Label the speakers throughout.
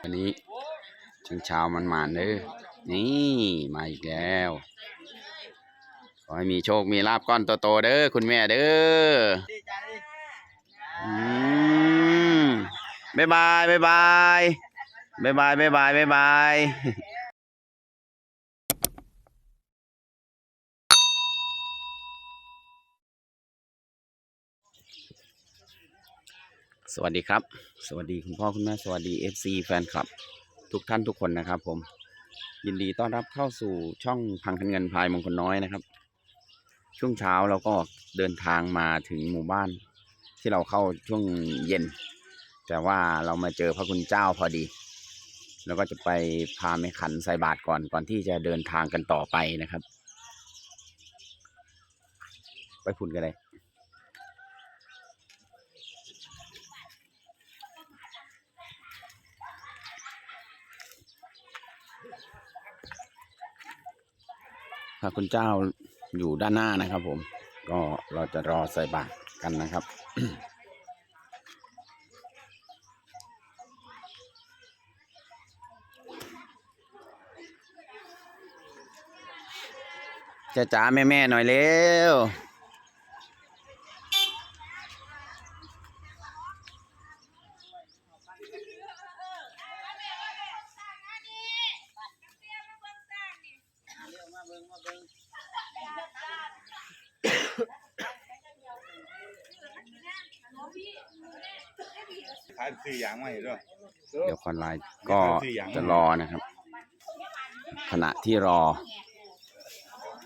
Speaker 1: วันนี้ช่วงเช้ามันหมานเด้อนี่มาอีกแล้ว ขอให้มีโชคมีลาบก้อนโตๆเด้อคุณแม่เด้ออืมบ๊ายบายบ๊ายบายบ๊ายบายบ๊ายบายบ๊ายบาย สวัสดีครับ สวัสดีคุณพ่อคุณแม่สวัสดี FC แฟนคลับ ทุกท่านทุกคนนะครับ ผม ยินดีต้อนรับเข้าสู่ช่องพังคันเงินพายมงคลน้อยนะครับ ช่วงเช้าเราก็เดินทางมาถึงหมู่บ้าน ที่เราเข้าช่วงเย็น แต่ว่าเรามาเจอพระคุณเจ้าพอดีแล้วก็จะไปพาแม่ขันใส่บาตรก่อนก่อนที่จะเดินทางกันต่อไปนะครับ ไปพุ่นกันเลย พระคุณเจ้าอยู่ด้านหน้านะครับ ผม ก็เราจะรอใส่บาตรกันนะครับจะจ๋าแม่แม่ๆหน่อยเร็ว
Speaker 2: ขายสี่อย่างมาอยู่ด้วย
Speaker 1: เดี๋ยวคนไลน์ก็จะรอนะครับ ขณะที่รอ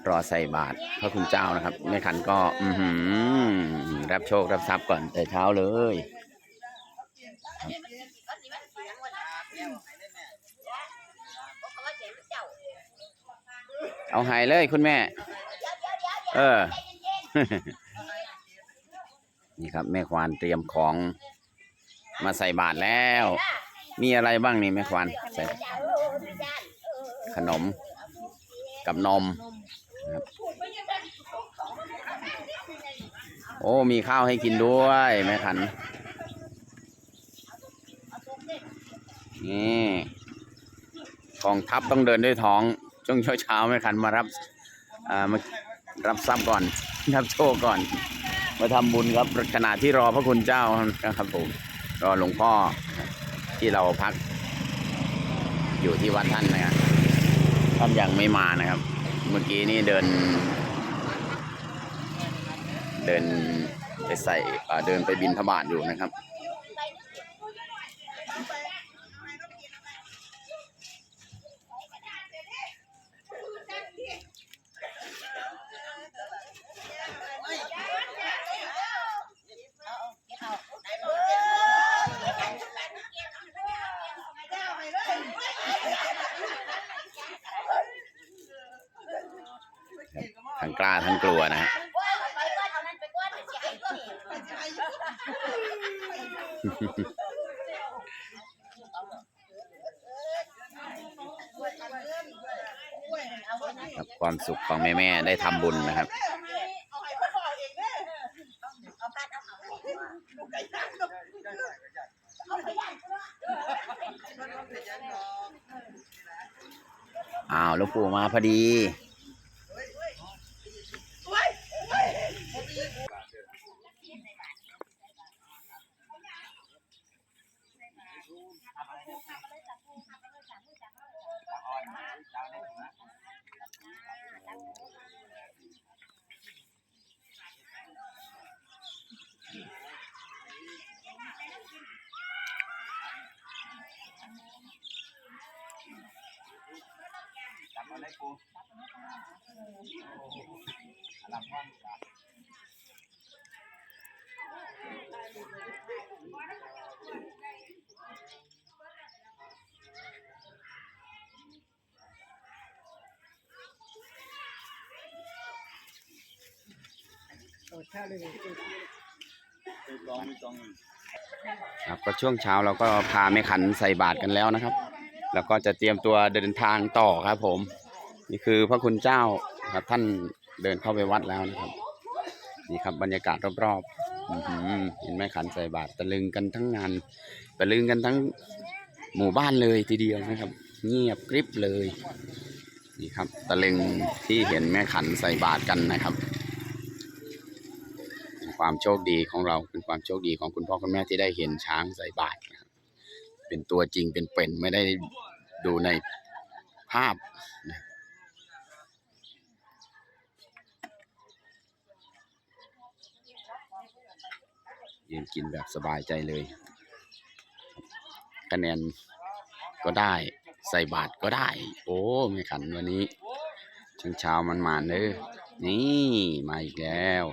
Speaker 1: รอใส่บาตรพระคุณเจ้านะครับแม่ขันก็ อืรับโชครับทรัพย์ก่อนแต่เช้าเลย เอาใหายเลยคุณแม่ เออ นี่ครับ แม่ควานเตรียมของมาใส่บาตรแล้ว มีอะไรบ้างนี่แม่ควานใส่ขนมกับนมนะครับโอ้ มีข้าวให้กินด้วยแม่ขัน นี่กองทัพต้องเดินด้วยท้อง ช่วงเช้าๆแม่ขันมารับอ่ามารับทรัพย์ก่อน รับโชคก่อน มาทำบุญครับขณะที่รอพระคุณเจ้านะครับผมรอหลวงพ่อที่เราพัก อยู่ที่วัดท่านนะครับท่านยังไม่มานะครับ เมื่อกี้นี่เดิน เดินไปใส่เดินไปบินทบาทอยู่นะครับ ทั้งกล้าทั้งกลัวนะฮะครับความสุขของแม่ๆได้ทำบุญนะครับอ้าวลูกปู่มาพอดี ครับก็ช่วงเช้าเราก็พาแม่ขันใส่บาตรกันแล้วนะครับ แล้วก็จะเตรียมตัวเดินทางต่อครับผม นี่คือพระคุณเจ้าครับท่านเดินเข้าไปวัดแล้วนะครับ นี่ครับบรรยากาศรอบๆเห็นไหมขันใส่บาตรตะลึงกันทั้งงานตะลึงกันทั้งหมู่บ้านเลยทีเดียวนะครับ เงียบกริบเลยนี่ครับตะลึงที่เห็นแม่ขันใส่บาตรกันนะครับ ความโชคดีของเราเป็นความโชคดีของคุณพ่อคุณแม่ที่ได้เห็นช้างใส่บาตรนะครับเป็นตัวจริงเป็นเป็นไม่ได้ดูในภาพนะ ยืนกินแบบสบายใจเลยคะแนนก็ได้ใส่บาทก็ได้ โอ้ไม่ขันวันนี้ช้าเช้ามันมาเด้อนี่มาอีกแล้ว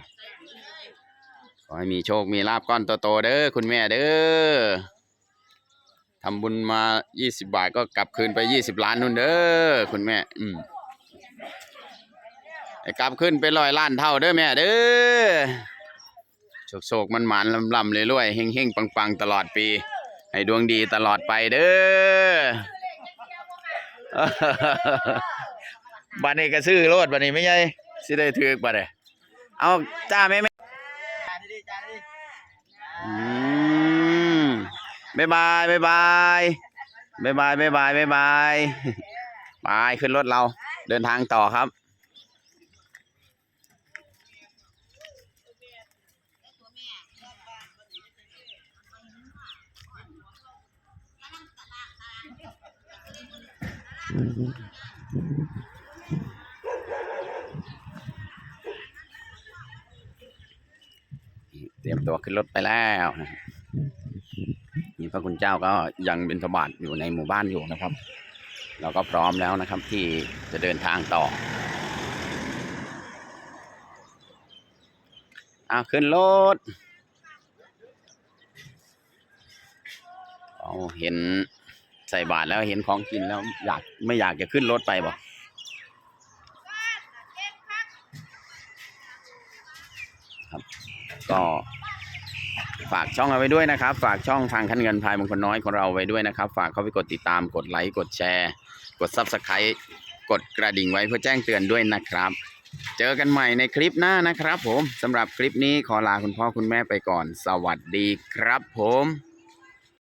Speaker 1: ขอให้มีโชคมีลาบก้อนโตๆเด้อคุณแม่เด้อทำบุญมา 20 บาทก็กลับคืนไป 20 ล้านนู่นเด้อคุณแม่ อืมให้กลับขึ้นไปร้อยล้านเท่าเด้อแม่เด้อ โศกๆมันหมานลำลำเลยรวยๆเฮงๆปังๆตลอดปี ให้ดวงดีตลอดไปเด้อ
Speaker 2: บันนี้ก็ซื้อรถบันนี้ไม่ใช่สิได้ถือกบัดนี้
Speaker 1: เอาจ้าแม่แม่อืมบ๊ายบายบ๊ายบายบ๊ายบายบ๊ายบายบ๊ายบายไปขึ้นรถเราเดินทางต่อครับ เตรียมตัวขึ้นรถไปแล้วนี่พระคุณเจ้าก็ยังเป็นทบาทอยู่ในหมู่บ้านอยู่นะครับ เราก็พร้อมแล้วนะครับที่จะเดินทางต่ออาขึ้นรถ เอาเห็น ใส่บาทแล้วเห็นของกินแล้วอยากไม่อยากจะขึ้นรถไปบ่ครับ ก็ฝากช่องเอาไว้ด้วยนะครับ ฝากช่องทางคันเงินพายมงคลน้อยของเราไว้ด้วยนะครับ ฝากเข้าไปกดติดตามกดไลค์กดแชร์ กด Subscribe กดกระดิ่งไว้เพื่อแจ้งเตือนด้วยนะครับ เจอกันใหม่ในคลิปหน้านะครับ ผมสำหรับคลิปนี้ขอลาคุณพ่อคุณแม่ไปก่อน สวัสดีครับผม